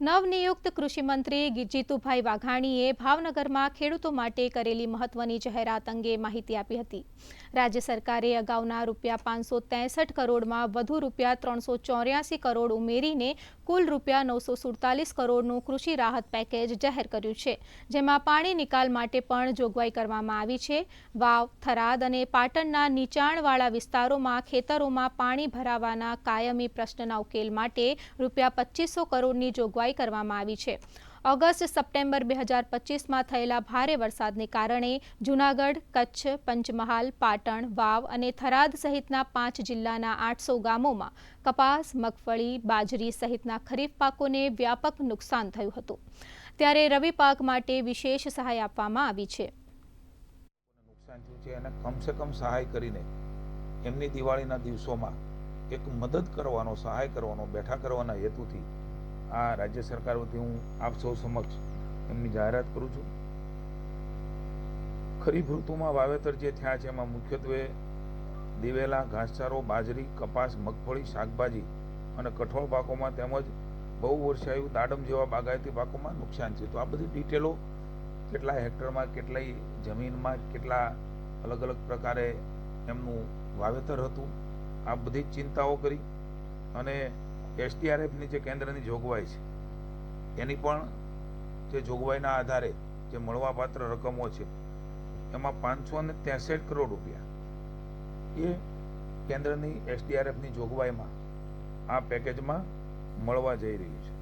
નવનિયુક્ત કૃષિમંત્રી જીતુભાઈ વાઘાણીએ ભાવનગરમાં ખેડૂતો માટે કરેલી મહત્વની જાહેરાત અંગે માહિતી આપી હતી. રાજ્ય સરકારે અગાઉના રૂપિયા પાંચસો ત્રેસઠ કરોડમાં વધુ રૂપિયા ત્રણસો ચોર્યાસી કરોડ ઉમેરીને કુલ રૂપિયા નવસો સુડતાલીસ કરોડનું કૃષિ રાહત પેકેજ જાહેર કર્યું છે. જેમાં પાણી નિકાલ માટે પણ જોગવાઈ કરવામાં આવી છે. વાવ, થરાદ અને પાટણના નીચાણવાળા વિસ્તારોમાં ખેતરોમાં પાણી ભરાવાના કાયમી પ્રશ્નના ઉકેલ માટે રૂપિયા પચીસો કરોડની જોગવાઈ કરવામાં આવી છે. ઓગસ્ટ, સપ્ટેમ્બર બે હજાર પચીસમાં થયેલા ભારે વરસાદને કારણે જૂનાગઢ, કચ્છ, પંચમહાલ, પાટણ, વાવ અને થરાદ સહિતના પાંચ જિલ્લાના આઠસો ગામોમાં કપાસ, મગફળી, બાજરી સહિતના ખરીફ પાકોને વ્યાપક નુકસાન થયું હતું. ત્યારે રવિ પાક માટે વિશેષ સહાય આપવામાં આવી છે. નુકસાન થયું છે એને કમસે કમ સહાય કરીને એમની દિવાળીના દિવસોમાં એક મદદ કરવાનો, સહાય કરવાનો, બેઠા કરવાના હેતુથી આ રાજ્ય સરકાર વતી હું આપ સૌ સમક્ષ એમની જાહેરાત કરું છું. ખરીફ ઋતુમાં વાવેતર જે થયા છે, એમાં મુખ્યત્વે દિવેલા, ઘાસચારો, બાજરી, કપાસ, મગફળી, શાકભાજી અને કઠોળ પાકોમાં તેમજ બહુ વર્ષાયુ દાડમ જેવા બાગાયતી પાકોમાં નુકસાન છે. તો આ બધી ડિટેલો કેટલા હેક્ટરમાં, કેટલી જમીનમાં, કેટલા અલગ અલગ પ્રકારે એમનું વાવેતર હતું, આ બધી ચિંતાઓ કરી અને એસડીઆરએફની જે કેન્દ્રની જોગવાઈ છે, એની પણ જે જોગવાઈના આધારે જે મળવાપાત્ર રકમો છે, એમાં પાંચસો ને ત્રેસઠ કરોડ રૂપિયા એ કેન્દ્રની એસડીઆરએફની જોગવાઈમાં આ પેકેજમાં મળવા જઈ રહ્યું છે.